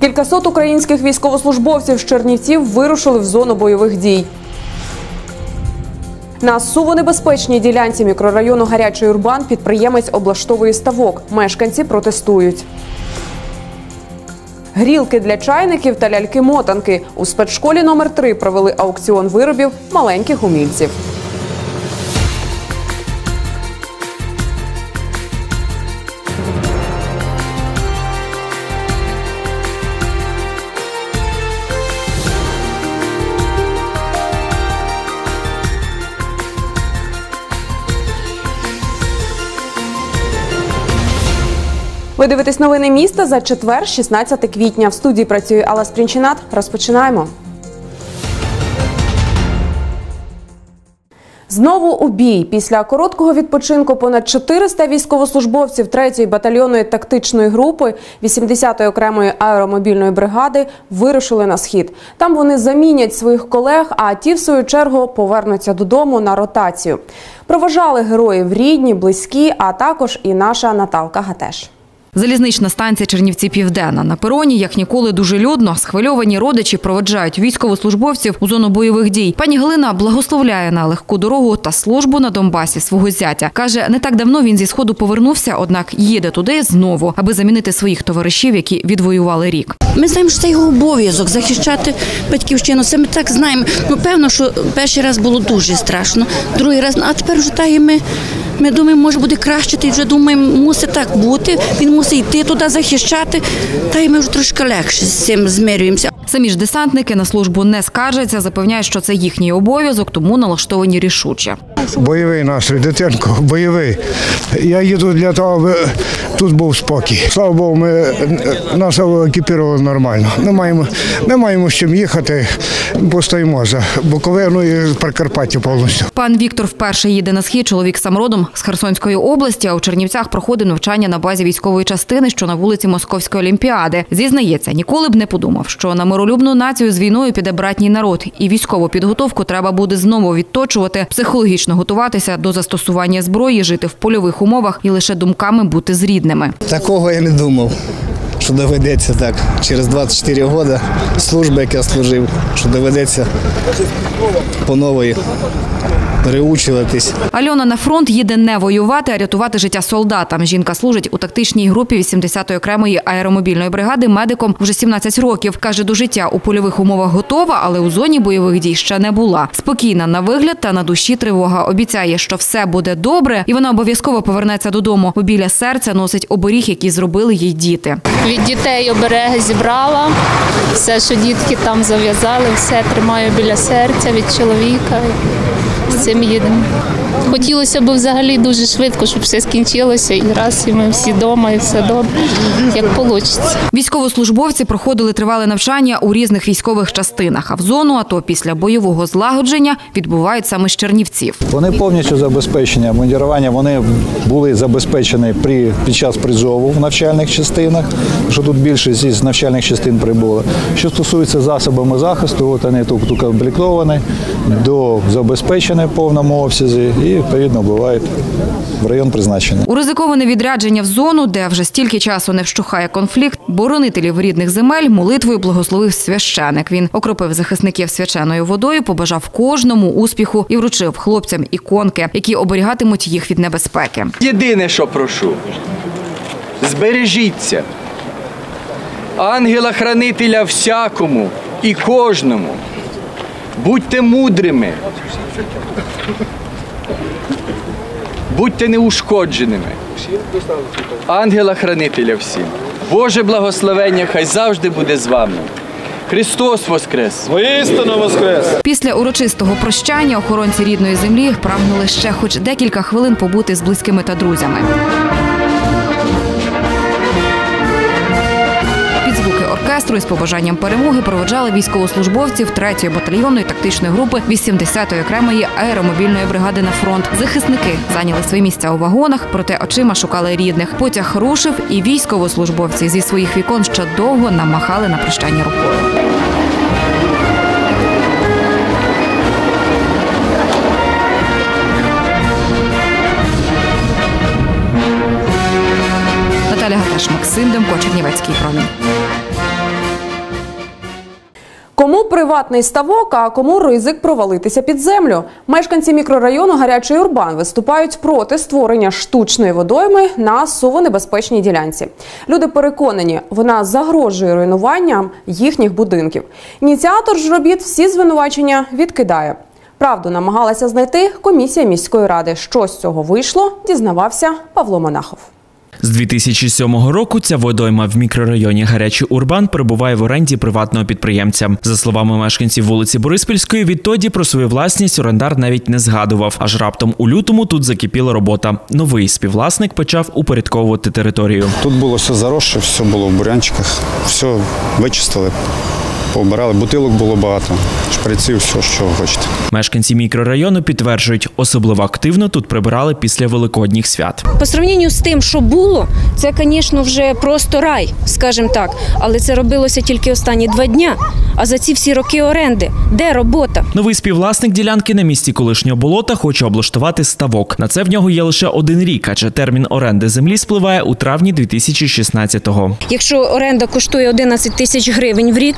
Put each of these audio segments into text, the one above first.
Кількасот українських військовослужбовців з Чернівців вирушили в зону бойових дій. На сувонебезпечній ділянці мікрорайону Гарячий Урбан підприємець облаштовує ставок. Мешканці протестують. Грілки для чайників та ляльки-мотанки у спецшколі номер 3 провели аукціон виробів маленьких умільців. Ви дивитесь новини міста за четвер, 16 квітня. В студії працює Алла Спрінчинат. Розпочинаємо. Знову у бій. Після короткого відпочинку понад 400 військовослужбовців 3-ї батальйонної тактичної групи 80-ї окремої аеромобільної бригади вирушили на схід. Там вони замінять своїх колег, а ті, в свою чергу, повернуться додому на ротацію. Проважали героїв рідні, близькі, а також і наша Наталка Гатеш. Залізнична станція Чернівці Південна. На пероні, як ніколи, дуже людно. Схвильовані родичі проведжають військовослужбовців у зону бойових дій. Пані Галина благословляє на легку дорогу та службу на Донбасі свого зятя. Каже, не так давно він зі сходу повернувся, однак їде туди знову, аби замінити своїх товаришів, які відвоювали рік. Ми знаємо, що це його обов'язок захищати батьківщину. Це ми так знаємо. Ну певно, що перший раз було дуже страшно, другий раз, а тепер вже та ми. Ми думаємо, може буде краще, і вже думаємо, мусить так бути. Він мусить йти туди захищати. Та й ми вже трошки легше з цим змирюємося. Самі ж десантники на службу не скаржаться, запевняють, що це їхній обов'язок, тому налаштовані рішуче. Бойовий настрій, дитинко, бойовий. Я їду для того, аби тут був спокій. Слава Богу, ми нас екіпірували нормально. Ми маємо, ми маємо з чим їхати, постоїмо за Буковину і Прикарпаття повністю. Пан Віктор вперше їде на схід. Чоловік сам родом з Херсонської області, а у Чернівцях проходить навчання на базі військової частини, що на вулиці Московської олімпіади. Зізнається, ніколи б не подумав, що на миролюбну націю з війною піде братній народ, і військову підготовку треба буде знову відточувати, психологічно готуватися до застосування зброї, жити в польових умовах і лише думками бути з рідними. Такого я не думав, що доведеться так. Через 24 роки служби, як я служив, що доведеться по нової переучуватись. Альона на фронт їде не воювати, а рятувати життя солдатам. Жінка служить у тактичній групі 80-ї окремої аеромобільної бригади медиком вже 17 років. Каже, до життя у польових умовах готова, але у зоні бойових дій ще не була. Спокійна на вигляд та на душі тривога. Обіцяє, що все буде добре, і вона обов'язково повернеться додому. Бо біля серця носить оберіг, який зробили їй діти. Від дітей обереги зібрала, все, що дітки там зав'язали, все тримаю біля серця від чоловіка. семь едім Хотілося б взагалі дуже швидко, щоб все скінчилося і раз, і ми всі вдома, і все добре, як вийде. Військовослужбовці проходили тривале навчання у різних військових частинах. А в зону АТО після бойового злагодження відбувають саме з Чернівців. Вони повністю забезпечені обмундірування. Вони були забезпечені при під час призову в навчальних частинах, що тут більшість із навчальних частин прибула. Що стосується засобами захисту, от вони тут укомплектовані, до забезпечені в повному обсязі і відповідно бувають в район призначення. У ризиковане відрядження в зону, де вже стільки часу не вщухає конфлікт, боронителів рідних земель молитвою благословив священик. Він окропив захисників свяченою водою, побажав кожному успіху і вручив хлопцям іконки, які оберігатимуть їх від небезпеки. Єдине, що прошу, збережіться. Ангела-хранителя всякому і кожному. Будьте мудрими. Будьте неушкодженими. Ангела-хранителя всім. Боже благословення хай завжди буде з вами. Христос Воскрес! Воістину воскрес! Після урочистого прощання охоронці рідної землі прагнули ще хоч декілька хвилин побути з близькими та друзями. Оркестру із побажанням перемоги проводжали військовослужбовців 3-ї батальйонної тактичної групи 80-ї окремої аеромобільної бригади на фронт. Захисники зайняли свої місця у вагонах, проте очима шукали рідних. Потяг рушив, і військовослужбовці зі своїх вікон ще довго намахали на прощання рукою. Наталя Гаташ, Максим Демко, Чернівецький промінь. Приватний ставок, а кому ризик провалитися під землю. Мешканці мікрорайону Гарячий Урбан виступають проти створення штучної водойми на сувонебезпечній ділянці. Люди переконані, вона загрожує руйнуванням їхніх будинків. Ініціатор ж робіт всі звинувачення відкидає. Правду намагалася знайти комісія міської ради. Що з цього вийшло, дізнавався Павло Монахов. З 2007 року ця водойма в мікрорайоні Гарячий Урбан перебуває в оренді приватного підприємця. За словами мешканців вулиці Бориспільської, відтоді про свою власність орендар навіть не згадував. Аж раптом у лютому тут закипіла робота. Новий співвласник почав упорядковувати територію. Тут було все заросше, все було в бурянчиках, все вичистили, пообирали. Бутилок було багато, шприців, все, що хочете. Мешканці мікрорайону підтверджують, особливо активно тут прибирали після великодніх свят. По сравненню з тим, що було, це, звісно, вже просто рай, скажімо так. Але це робилося тільки останні два дня. А за ці всі роки оренди, де робота? Новий співвласник ділянки на місці колишнього болота хоче облаштувати ставок. На це в нього є лише один рік, адже термін оренди землі спливає у травні 2016-го. Якщо оренда коштує 11 тисяч гривень в рік,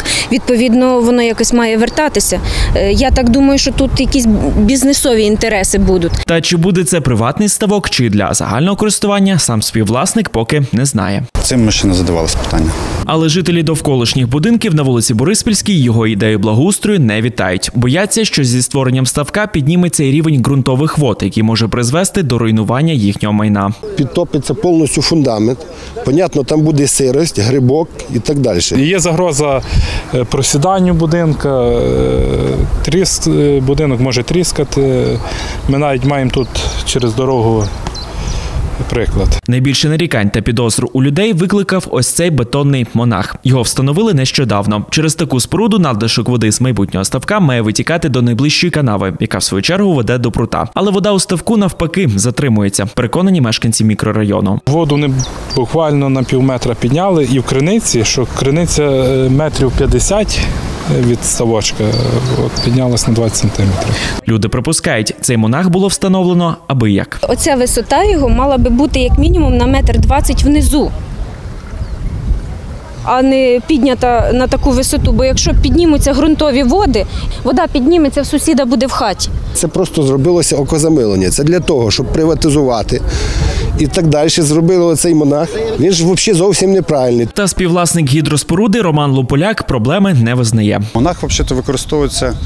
відповідно воно якось має вертатися. Е, Я так думаю, що тут якісь бізнесові інтереси будуть. Та чи буде це приватний ставок, чи для загального користування, сам співвласник поки не знає. Цим ми ще не задавалися питання. Але жителі довколишніх будинків на вулиці Бориспільській його ідею благоустрою не вітають. Бояться, що зі створенням ставка підніметься і рівень ґрунтових вод, який може призвести до руйнування їхнього майна. підтопиться повністю фундамент. Понятно, там буде сирость, грибок і так далі. Є загроза е, просіданню будинка, е, тріс, е, будинок може тріскати. Ми навіть маємо тут через дорогу приклад. Найбільше нарікань та підозру у людей викликав ось цей бетонний монах. Його встановили нещодавно. Через таку споруду надлишок води з майбутнього ставка має витікати до найближчої канави, яка в свою чергу веде до прута. Але вода у ставку навпаки затримується. Переконані мешканці мікрорайону. Воду не буквально на пів метра підняли, і в криниці, що криниця е, метрів 50 від ставочка, от, піднялась на 20 сантиметрів. Люди припускають, цей монах було встановлено аби як. Оця висота його мала би бути як мінімум на метр двадцять внизу. А не піднята на таку висоту, бо якщо піднімуться ґрунтові води, вода підніметься в сусіда буде в хаті. Це просто зробилося окозамилення. Це для того, щоб приватизувати і так далі. Зробили оцей монах. Він ж взагалі зовсім неправильний. Та співвласник гідроспоруди Роман Луполяк проблеми не визнає. Монах взагалі використовується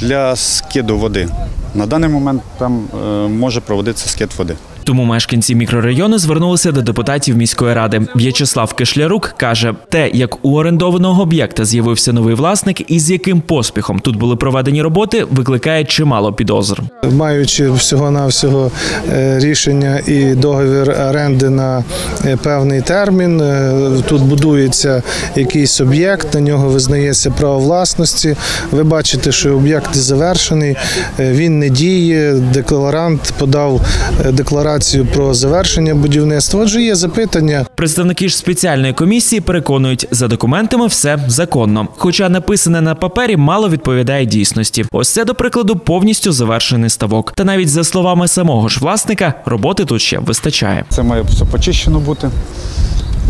для скиду води. На даний момент там е, може проводитися скид води. Тому мешканці мікрорайону звернулися до депутатів міської ради. В'ячеслав Кишлярук каже, те, як у орендованого об'єкта з'явився новий власник і з яким поспіхом тут були проведені роботи, викликає чимало підозр. Маючи всього-навсього е, рішення і договір оренди на е, певний термін, е, тут будується якийсь об'єкт, на нього визнається право власності. Ви бачите, що об'єкт завершений, він не діє. Декларант подав е, декларацію про завершення будівництва. Отже, є запитання. Представники ж спеціальної комісії переконують, за документами все законно. Хоча написане на папері мало відповідає дійсності. Ось це, до прикладу, повністю завершений ставок. Та навіть за словами самого ж власника, роботи тут ще вистачає. Це має все почищено бути.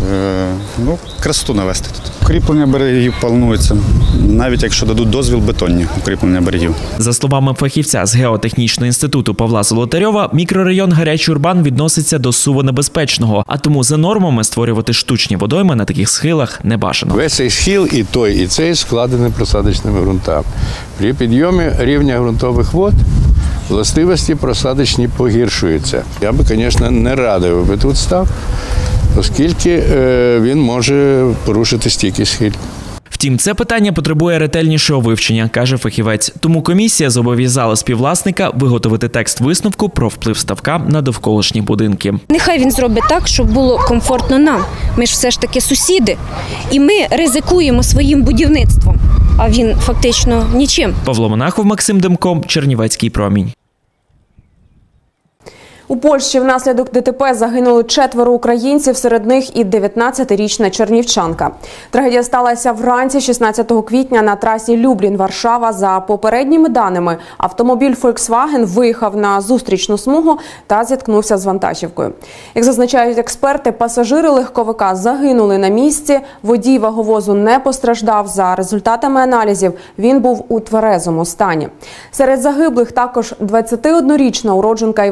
Е, ну, красоту навести тут. Укріплення берегів планується, навіть якщо дадуть дозвіл бетонні укріплення берегів. За словами фахівця з геотехнічного інституту Павла Золотарьова, мікрорайон Гарячий Урбан відноситься до сувонебезпечного, а тому за нормами створювати штучні водойми на таких схилах не бажано. Весь цей схил і той, і цей складений просадочними ґрунтами. При підйомі рівня ґрунтових вод властивості просадочні погіршуються. Я би, звісно, не радив би тут став, оскільки е, він може порушити стійкість схиль. Втім, це питання потребує ретельнішого вивчення, каже фахівець. Тому комісія зобов'язала співвласника виготовити текст висновку про вплив ставка на довколишні будинки. Нехай він зробить так, щоб було комфортно нам. Ми ж все ж таки сусіди, і ми ризикуємо своїм будівництвом. А він фактично нічим. Павло Монахов, Максим Демко, Чернівецький промінь. У Польщі внаслідок ДТП загинули четверо українців, серед них і 19-річна чернівчанка. Трагедія сталася вранці 16 квітня на трасі Люблін-Варшава. За попередніми даними, автомобіль Volkswagen виїхав на зустрічну смугу та зіткнувся з вантажівкою. Як зазначають експерти, пасажири легковика загинули на місці. Водій ваговозу не постраждав. За результатами аналізів він був у тверезому стані. Серед загиблих також 21-річна уродженка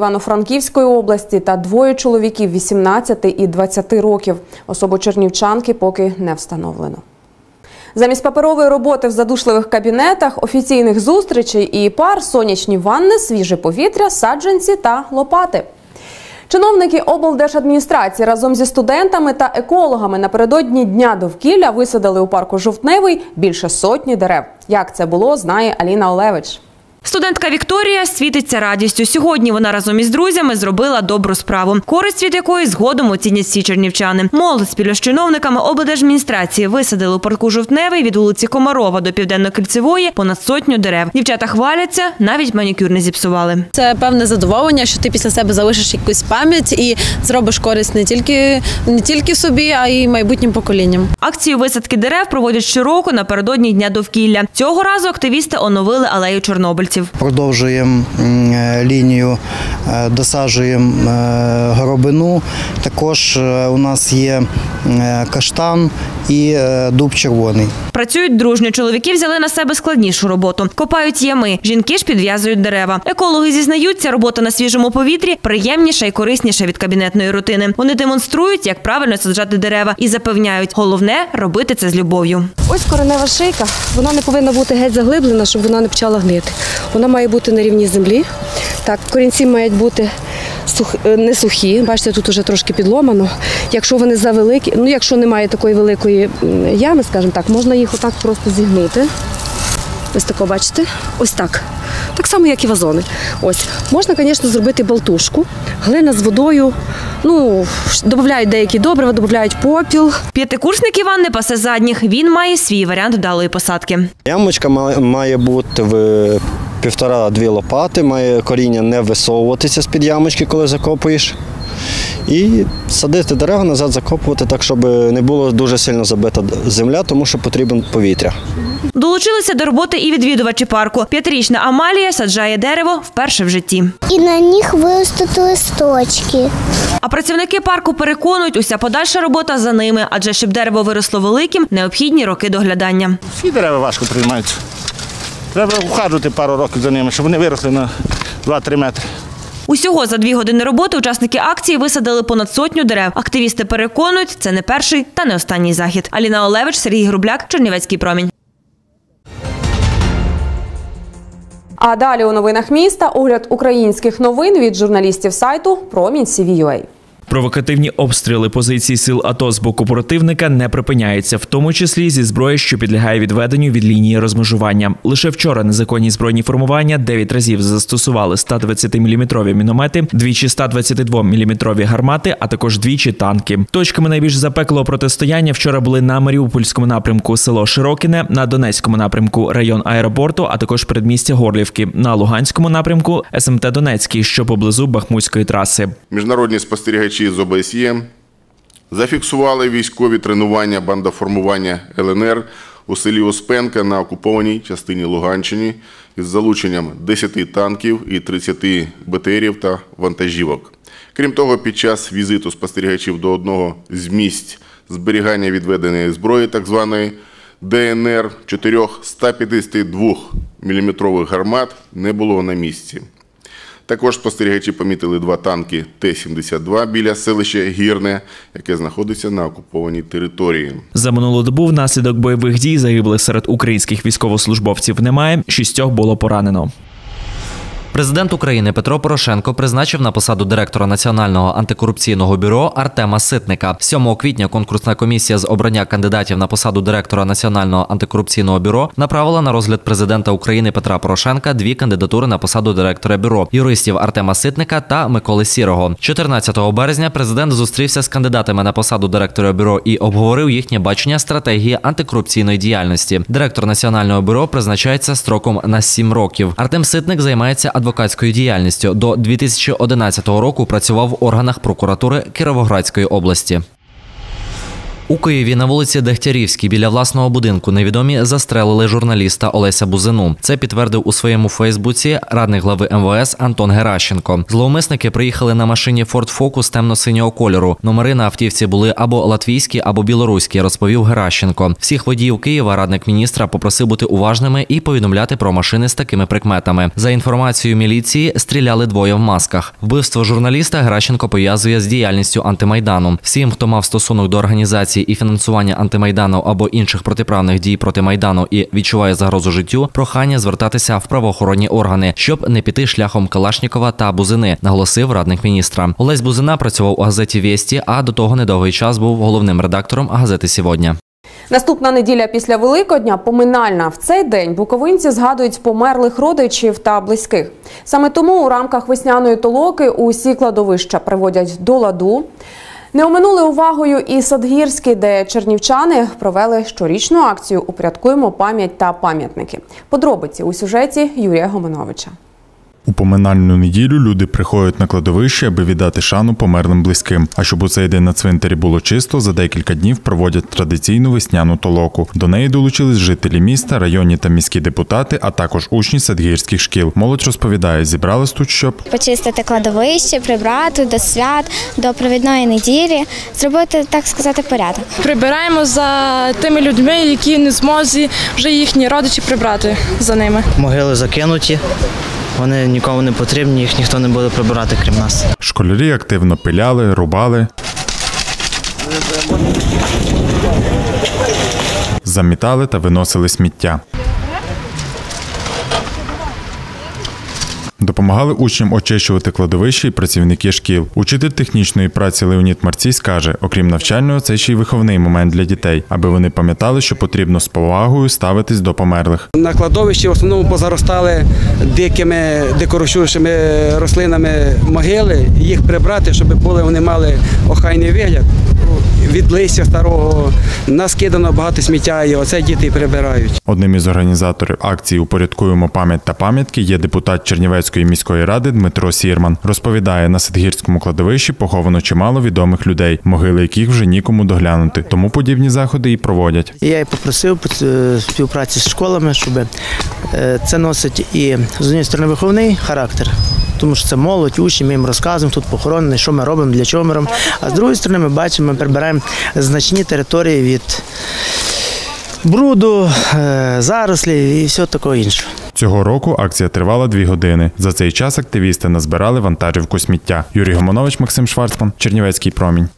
Івано-Франківської області та двоє чоловіків 18 і 20 років. Особу чернівчанки поки не встановлено. Замість паперової роботи в задушливих кабінетах, офіційних зустрічей і пар, сонячні ванни, свіже повітря, саджанці та лопати. Чиновники облдержадміністрації разом зі студентами та екологами напередодні дня довкілля висадили у парку Жовтневий більше сотні дерев. Як це було, знає Аліна Олевич. Студентка Вікторія світиться радістю. Сьогодні вона разом із друзями зробила добру справу, користь від якої згодом оцінять всі чернівчани. Молодь спільно з чиновниками облдержадміністрації висадили у парку Жовтневий від вулиці Комарова до Південно-Кільцевої понад сотню дерев. Дівчата хваляться, навіть манікюр не зіпсували. Це певне задоволення, що ти після себе залишиш якусь пам'ять і зробиш користь не тільки не тільки собі, а й майбутнім поколінням. Акцію висадки дерев проводять щороку напередодні дня довкілля. Цього разу активісти оновили алею чорнобильців. Продовжуємо е, лінію, е, досаджуємо е, горобину. Також у нас є каштан і дуб червоний. Працюють дружньо. Чоловіки взяли на себе складнішу роботу. Копають ями. Жінки ж підв'язують дерева. Екологи зізнаються, робота на свіжому повітрі приємніша і корисніша від кабінетної рутини. Вони демонструють, як правильно саджати дерева, і запевняють, головне робити це з любов'ю. Ось коренева шийка, вона не повинна бути геть заглиблена, щоб вона не почала гнити. Вона має бути на рівні землі. Так, корінці мають бути е, не сухі. Бачите, тут вже трошки підломано. Якщо вони завеликі, ну якщо немає такої великої ями, скажімо так, можна їх отак просто зігнути. Ось тако, бачите? Ось так. Так само, як і вазони. Ось. Можна, звісно, зробити болтушку. Глина з водою. Ну, додають деякі добрива, додають попіл. П'ятикурсник Іван не пасе задніх. Він має свій варіант вдалої посадки. Ямочка ма- має бути в півтора-дві лопати, має коріння не висовуватися з-під ямочки, коли закопуєш. І садити дерева назад, закопувати так, щоб не було дуже сильно забита земля, тому що потрібен повітря. Долучилися до роботи і відвідувачі парку. П'ятирічна Амалія саджає дерево вперше в житті. І на них виростуть листочки. А працівники парку переконують, уся подальша робота за ними, адже щоб дерево виросло великим, необхідні роки доглядання. Всі дерева важко приймаються. Треба ухажувати пару років за ними, щоб вони виросли на 2-3 метри. Усього за дві години роботи учасники акції висадили понад сотню дерев. Активісти переконують, це не перший та не останній захід. Аліна Олевич, Сергій Грубляк, Чернівецький промінь. А далі у новинах міста огляд українських новин від журналістів сайту Промінь CVUA. Провокативні обстріли позицій сил АТО з боку противника не припиняються, в тому числі зі зброї, що підлягає відведенню від лінії розмежування. Лише вчора незаконні збройні формування 9 разів застосували 120-мм міномети, двічі 122-мм гармати, а також двічі танки. Точками найбільш запеклого протистояння вчора були на Маріупольському напрямку село Широкіне, на Донецькому напрямку район аеропорту, а також передмістя Горлівки, на Луганському напрямку СМТ Донецький, що поблизу Бахмутської траси. Міжнародні спостерігачі з ОБСЄ зафіксували військові тренування бандаформування ЛНР у селі Успенка на окупованій частині Луганщини із залученням 10 танків і 30 БТРів та вантажівок. Крім того, під час візиту спостерігачів до одного з місць зберігання відведеної зброї, так званої ДНР, чотирьох 152 мм гармат не було на місці. Також спостерігачі помітили два танки Т-72 біля селища Гірне, яке знаходиться на окупованій території. За минулу добу внаслідок бойових дій загиблих серед українських військовослужбовців немає. Шістьох було поранено. Президент України Петро Порошенко призначив на посаду директора Національного антикорупційного бюро Артема Ситника. 7 квітня конкурсна комісія з обрання кандидатів на посаду директора Національного антикорупційного бюро направила на розгляд президента України Петра Порошенка дві кандидатури на посаду директора бюро юристів Артема Ситника та Миколи Сірого. 14 березня президент зустрівся з кандидатами на посаду директора бюро і обговорив їхнє бачення стратегії антикорупційної діяльності. Директор національного бюро призначається строком на 7 років. Артем Ситник займається адвокатом адвокатською діяльністю. До 2011 року працював в органах прокуратури Кіровоградської області. У Києві на вулиці Дегтярівській біля власного будинку невідомі застрелили журналіста Олеся Бузину. Це підтвердив у своєму Фейсбуці радник глави МВС Антон Геращенко. Зловмисники приїхали на машині Ford Focus темно-синього кольору. Номери на автівці були або латвійські, або білоруські, розповів Геращенко. Всіх водіїв Києва радник міністра попросив бути уважними і повідомляти про машини з такими прикметами. За інформацією міліції, стріляли двоє в масках. Вбивство журналіста Геращенко пов'язує з діяльністю антимайдану. Всім, хто мав стосунок до організації і фінансування антимайдану або інших протиправних дій проти майдану і відчуває загрозу життю, прохання звертатися в правоохоронні органи, щоб не піти шляхом Калашнікова та Бузини, наголосив радник міністра. Олесь Бузина працював у газеті Вєсті, а до того недовгий час був головним редактором газети Сьогодні. Наступна неділя після Великодня поминальна. В цей день буковинці згадують померлих родичів та близьких. Саме тому у рамках весняної толоки усі кладовища приводять до ладу. Не оминули увагою і Садгірський, де чернівчани провели щорічну акцію Упрядкуємо пам'ять та пам'ятники. Подробиці у сюжеті Юрія Гомановича. У поминальну неділю люди приходять на кладовище, аби віддати шану померлим близьким. А щоб у цей день на цвинтарі було чисто, за декілька днів проводять традиційну весняну толоку. До неї долучились жителі міста, районні та міські депутати, а також учні садгірських шкіл. Молодь розповідає, зібрались тут, щоб почистити кладовище, прибрати до свят, до провідної неділі, зробити так сказати порядок. Прибираємо за тими людьми, які не змозі вже їхні родичі прибрати за ними. Могили закинуті. Вони нікому не потрібні, їх ніхто не буде прибирати, крім нас. Школярі активно пиляли, рубали. Замітали та виносили сміття. Допомагали учням очищувати кладовище і працівники шкіл. Учитель технічної праці Леонід Марцій каже, окрім навчального, це ще й виховний момент для дітей, аби вони пам'ятали, що потрібно з повагою ставитись до померлих. На кладовищі в основному позаростали дикими дикорощущими рослинами могили, їх прибрати, щоб були вони мали охайний вигляд. Від листя старого наскидано багато сміття, і оце діти прибирають. Одним із організаторів акції Упорядкуємо пам'ять та пам'ятки є депутат Чернівецької міської ради Дмитро Сірман. Розповідає, на Садгірському кладовищі поховано чимало відомих людей, могили яких вже нікому доглянути. Тому подібні заходи і проводять. Я й попросив е, співпраці з школами, щоб е, це носить і з однієї сторони виховний характер. Тому що це молодь, учні, ми їм розказуємо тут похоронений, що ми робимо, для чого ми робимо. А з другої сторони, ми бачимо, ми прибираємо значні території від бруду, зарослі і все таке інше. Цього року акція тривала дві години. За цей час активісти назбирали вантажівку сміття. Юрій Гомонович, Максим Шварцман, Чернівецький промінь.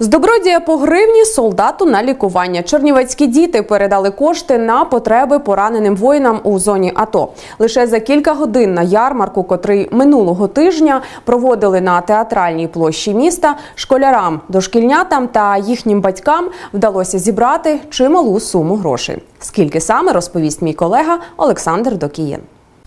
З добродія по гривні солдату на лікування. Чернівецькі діти передали кошти на потреби пораненим воїнам у зоні АТО. Лише за кілька годин на ярмарку, котрий минулого тижня проводили на театральній площі міста, школярам, дошкільнятам та їхнім батькам вдалося зібрати чималу суму грошей. Скільки саме розповість мій колега Олександр Докієн.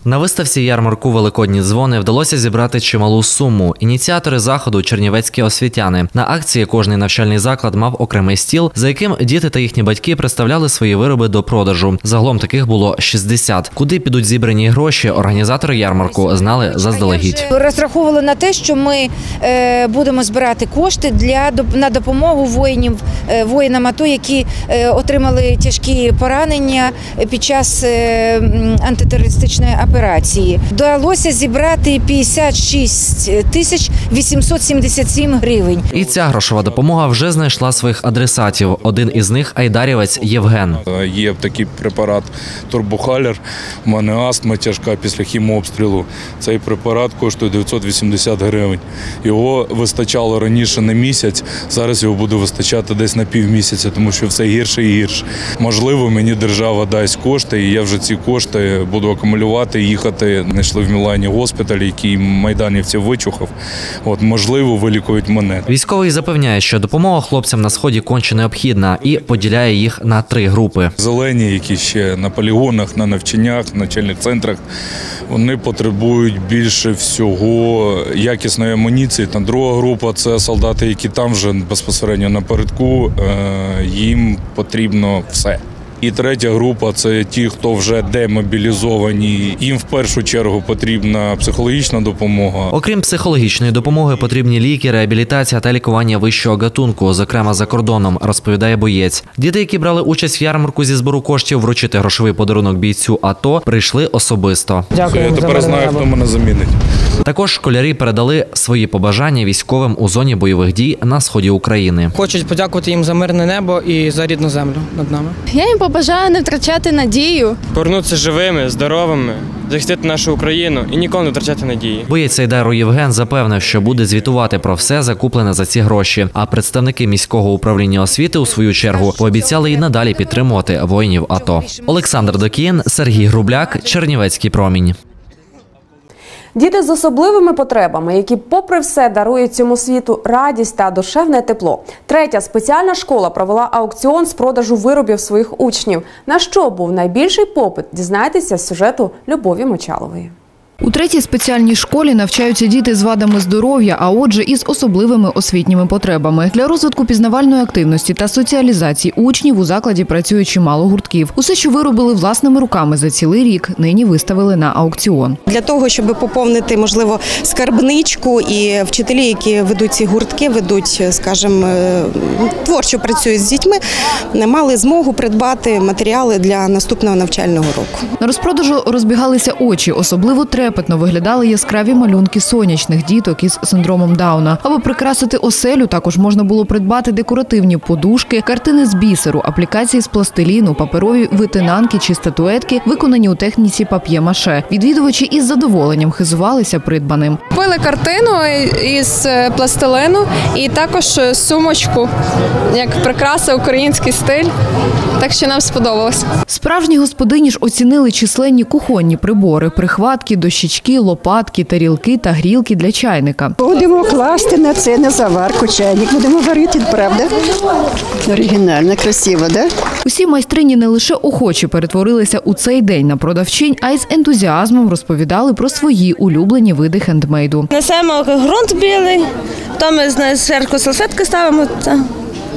На виставці ярмарку Великодні дзвони вдалося зібрати чималу суму. Ініціатори заходу чернівецькі освітяни. На акції кожний навчальний заклад мав окремий стіл, за яким діти та їхні батьки представляли свої вироби до продажу. Загалом таких було 60. Куди підуть зібрані гроші, організатори ярмарку знали заздалегідь. Розраховували на те, що ми е, будемо збирати кошти для на допомогу воїнів е, воїнам АТО, які е, отримали тяжкі поранення під час антитерористичної операції. Вдалося зібрати 56 тисяч 877 гривень. І ця грошова допомога вже знайшла своїх адресатів. Один із них айдарівець Євген. Є такий препарат турбохалер. У мене астма тяжка після хімообстрілу. Цей препарат коштує 980 гривень. Його вистачало раніше на місяць. Зараз його буде вистачати десь на півмісяця, тому що все гірше і гірше. Можливо, мені держава дасть кошти, і я вже ці кошти буду акумулювати їхати. Знайшли в Мілані госпіталь, який майданівців вичухав. От можливо, вилікують мене. Військовий запевняє, що допомога хлопцям на сході конче необхідна і поділяє їх на три групи. Зелені, які ще на полігонах, на навчаннях, навчальних центрах. Вони потребують більше всього якісної амуніції. Та друга група це солдати, які там вже безпосередньо напередку. Їм потрібно все. І третя група це ті, хто вже демобілізовані. Їм в першу чергу потрібна психологічна допомога. Окрім психологічної допомоги, потрібні ліки, реабілітація та лікування вищого гатунку, зокрема за кордоном, розповідає боєць. Діти, які брали участь в ярмарку зі збору коштів, вручити грошовий подарунок бійцю АТО, прийшли особисто. Дякую. Я тепер знаю, хто мене замінить. Також школярі передали свої побажання військовим у зоні бойових дій на сході України. Хочуть подякувати їм за мирне небо і за рідну землю над нами. Я їм побажаю не втрачати надію. Повернутися живими, здоровими, захистити нашу Україну і ніколи не втрачати надії. Боєць Айдару Євген запевнив, що буде звітувати про все закуплене за ці гроші. А представники міського управління освіти у свою чергу пообіцяли і надалі підтримувати воїнів АТО. Олександр Докієн, Сергій Грубляк, Чернівецький промінь. Діти з особливими потребами, які, попри все, дарують цьому світу радість та душевне тепло. Третя спеціальна школа провела аукціон з продажу виробів своїх учнів. На що був найбільший попит? Дізнайтеся з сюжету Любові Мочалової. У третій спеціальній школі навчаються діти з вадами здоров'я, а отже, із особливими освітніми потребами. Для розвитку пізнавальної активності та соціалізації учнів у закладі працює чимало гуртків. Усе, що виробили власними руками за цілий рік, нині виставили на аукціон. Для того, щоб поповнити, можливо, скарбничку і вчителі, які ведуть ці гуртки, ведуть, скажімо, е, творчо працюють з дітьми, мали змогу придбати матеріали для наступного навчального року. На розпродажу розбігалися очі, особливо трепетно виглядали яскраві малюнки сонячних діток із синдромом Дауна. Аби прикрасити оселю, також можна було придбати декоративні подушки, картини з бісеру, аплікації з пластиліну, паперові витинанки чи статуетки, виконані у техніці пап'є-маше. Відвідувачі із задоволенням хизувалися придбаним. Купили картину із е, пластилину і також е, сумочку, як прикраса український стиль. Так що нам сподобалось. Справжні господині ж оцінили численні кухонні прибори, прихватки, дощечки, лопатки, тарілки та грілки для чайника. Будемо класти на це на заварку чайник. Будемо варити, правда? Оригінально, красиво, да? Усі майстрині не лише охочі перетворилися у цей день на продавчинь, а й з ентузіазмом розповідали про свої улюблені види хендмейду. Несемо ґрунт білий, то ми зверху салфетки ставимо.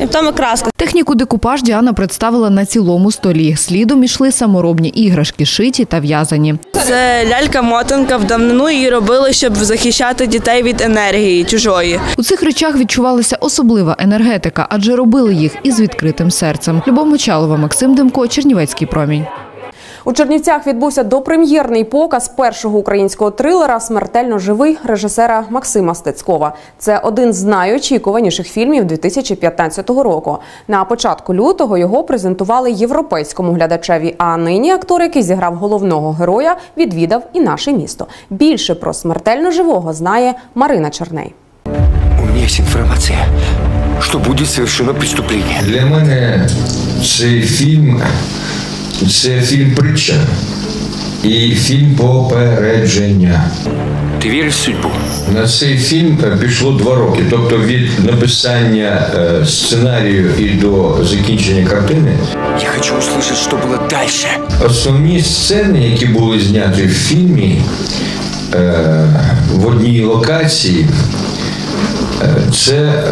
І потім краска. Техніку декупаж Діана представила на цілому столі. Слідом ішли саморобні іграшки, шиті та в'язані. Це лялька-мотанка в давнину її робили, щоб захищати дітей від енергії чужої. У цих речах відчувалася особлива енергетика, адже робили їх із відкритим серцем. Любов Мочалова, Максим Демко, Чернівецький промінь. У Чернівцях відбувся допрем'єрний показ першого українського трилера Смертельно живий режисера Максима Стецькова. Це один з найочікуваніших фільмів 2015 року. На початку лютого його презентували європейському глядачеві. А нині актор, який зіграв головного героя, відвідав і наше місто. Більше про смертельно живого знає Марина Черней. У мене є інформація, що буде совершено преступлення. Для мене цей фільм це фільм притча і фільм попередження. Ти віриш в судьбу? На цей фільм пішло два роки. Тобто від написання е, сценарію і до закінчення картини. Я хочу услышати, що було далі. Основні сцени, які були зняті в фільмі е, в одній локації. Це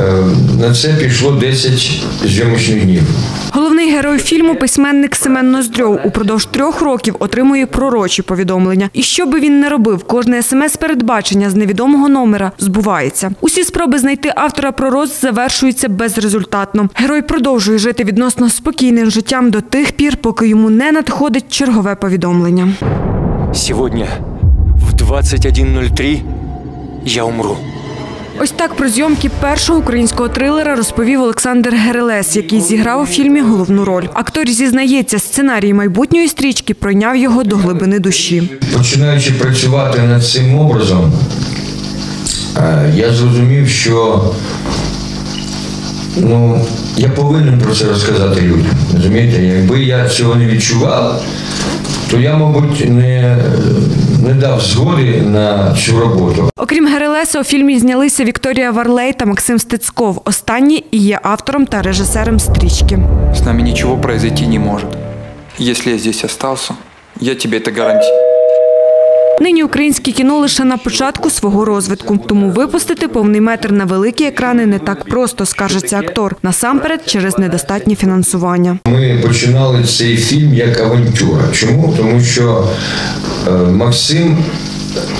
на це пішло 10 зйомочних днів. Головний герой фільму письменник Семен Ноздрьов упродовж трьох років отримує пророчі повідомлення. І що би він не робив, кожне смс-передбачення з невідомого номера збувається. Усі спроби знайти автора пророцтв завершуються безрезультатно. Герой продовжує жити відносно спокійним життям до тих пір, поки йому не надходить чергове повідомлення. Сьогодні в 21.03 я умру. Ось так про зйомки першого українського трилера розповів Олександр Герелес, який зіграв у фільмі головну роль. Актор зізнається, сценарій майбутньої стрічки пройняв його до глибини душі. Починаючи працювати над цим образом, я зрозумів, що ну, я повинен про це розказати людям. Розумієте, якби я цього не відчував, то я, мабуть, не, не дав згоди на цю роботу. Окрім Герелеса, у фільмі знялися Вікторія Варлей та Максим Стецьков. Останній і є автором та режисером стрічки. З нами нічого произойти не може. Якщо я здесь залишився, я тобі це гарантую. Нині українське кіно лише на початку свого розвитку, тому випустити повний метр на великі екрани не так просто, скаржиться актор. Насамперед через недостатнє фінансування. Ми починали цей фільм як авантюра. Чому? Тому що е, Максим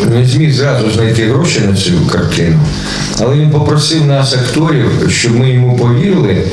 не зміг зразу знайти гроші на цю картину, але він попросив нас, акторів, щоб ми йому повірили,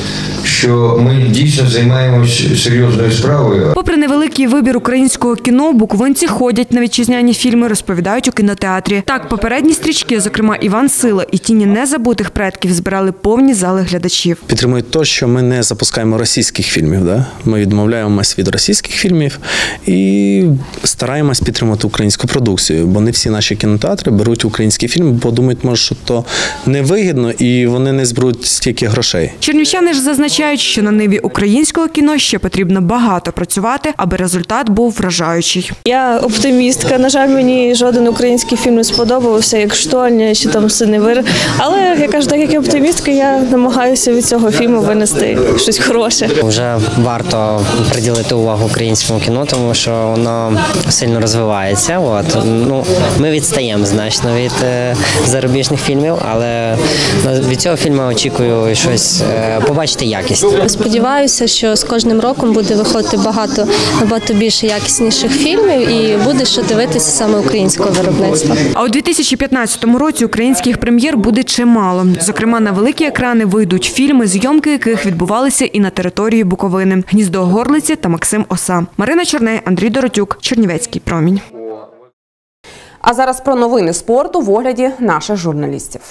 що ми дійсно займаємося серйозною справою. Попри невеликий вибір українського кіно, буковинці ходять на вітчизняні фільми, розповідають у кінотеатрі. Так, попередні стрічки, зокрема Іван Сила і тіні незабутих предків, збирали повні зали глядачів. підтримують те, що ми не запускаємо російських фільмів. Да? Ми відмовляємось від російських фільмів і стараємось підтримати українську продукцію, бо не всі наші кінотеатри беруть українські фільми, бо думають, може, що то невигідно і вони не зберуть стільки грошей. Чернівчани ж зазначають, що на ниві українського кіно ще потрібно багато працювати, аби результат був вражаючий. Я оптимістка. На жаль, мені жоден український фільм не сподобався, як штольня чи там синевир. Але я кажу, так як я оптимістка, я намагаюся від цього фільму винести щось хороше. Вже варто приділити увагу українському кіно, тому що воно сильно розвивається. От ну ми відстаємо значно від е, зарубіжних фільмів, але ну, від цього фільму очікую щось е, побачити якість. Сподіваюся, що з кожним роком буде виходити багато набагато більше якісніших фільмів і буде що дивитися саме українського виробництва. А у 2015 році українських прем'єр буде чимало. Зокрема, на великі екрани вийдуть фільми, зйомки яких відбувалися і на території Буковини Гніздо Горлиці та Максим Оса. Марина Чорней, Андрій Доротюк, Чернівецький промінь. А зараз про новини спорту в огляді наших журналістів.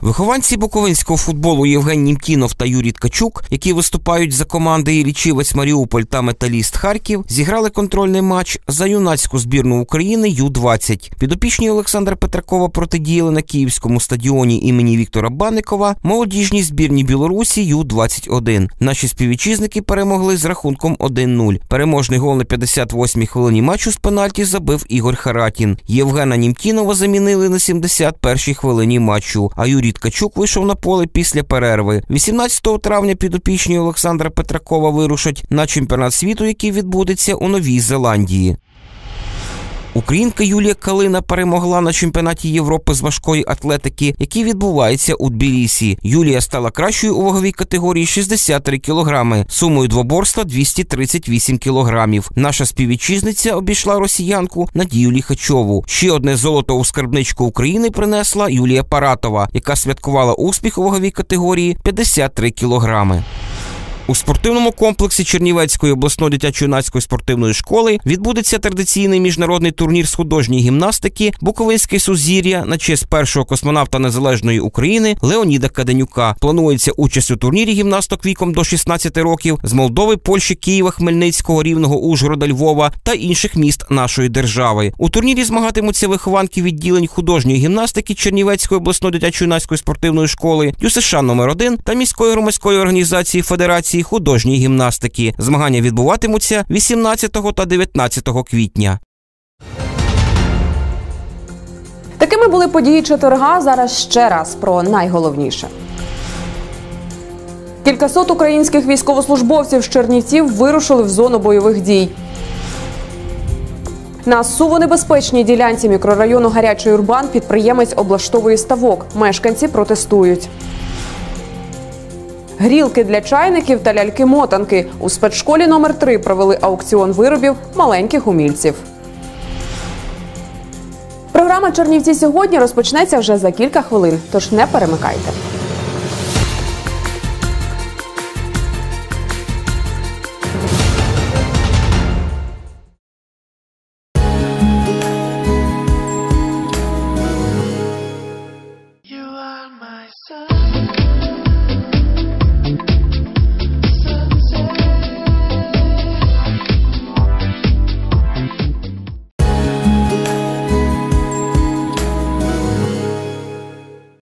Вихованці буковинського футболу Євген Німтінов та Юрій Ткачук, які виступають за команди Ілічівець Маріуполь та Металіст Харків, зіграли контрольний матч за юнацьку збірну України Ю-20. Підопічні Олександра Петракова протидіяли на київському стадіоні імені Віктора Банникова молодіжній збірні Білорусі Ю-21. Наші співвітчизники перемогли з рахунком 1-0. Переможний гол на 58-й хвилині матчу з пенальті забив Ігор Харатін. Євгена Німтінова замінили на 71-й хвилині матчу. А Юрій Ткачук вийшов на поле після перерви. 18 травня підопічні Олександра Петракова вирушать на чемпіонат світу, який відбудеться у Новій Зеландії. Українка Юлія Калина перемогла на чемпіонаті Європи з важкої атлетики, який відбувається у Тбілісі. Юлія стала кращою у ваговій категорії 63 кілограми, сумою двоборства 238 кілограмів. Наша співвітчизниця обійшла росіянку Надію Ліхачову. Ще одне золото у скарбничку України принесла Юлія Паратова, яка святкувала успіх у ваговій категорії 53 кілограми. У спортивному комплексі Чернівецької обласної дитячо-юнацької спортивної школи відбудеться традиційний міжнародний турнір з художньої гімнастики Буковинське сузір'я на честь першого космонавта незалежної України Леоніда Каденюка. Планується участь у турнірі гімнасток віком до 16 років з Молдови, Польщі, Києва, Хмельницького, Рівного, Ужгорода, Львова та інших міст нашої держави. У турнірі змагатимуться вихованки відділень художньої гімнастики Чернівецької обласної дитячо-юнацької спортивної школи ЮСШ номер 1 та міської громадської організації Федерації художньої гімнастики. Змагання відбуватимуться 18 та 19 квітня. Такими були події четверга. Зараз ще раз про найголовніше. Кількасот українських військовослужбовців з Чернівців вирушили в зону бойових дій. На сувонебезпечній ділянці мікрорайону Гарячий Урбан підприємець облаштовує ставок. Мешканці протестують. Грілки для чайників та ляльки-мотанки у спецшколі номер 3 провели аукціон виробів маленьких умільців. Програма Чернівці сьогодні розпочнеться вже за кілька хвилин, тож не перемикайте.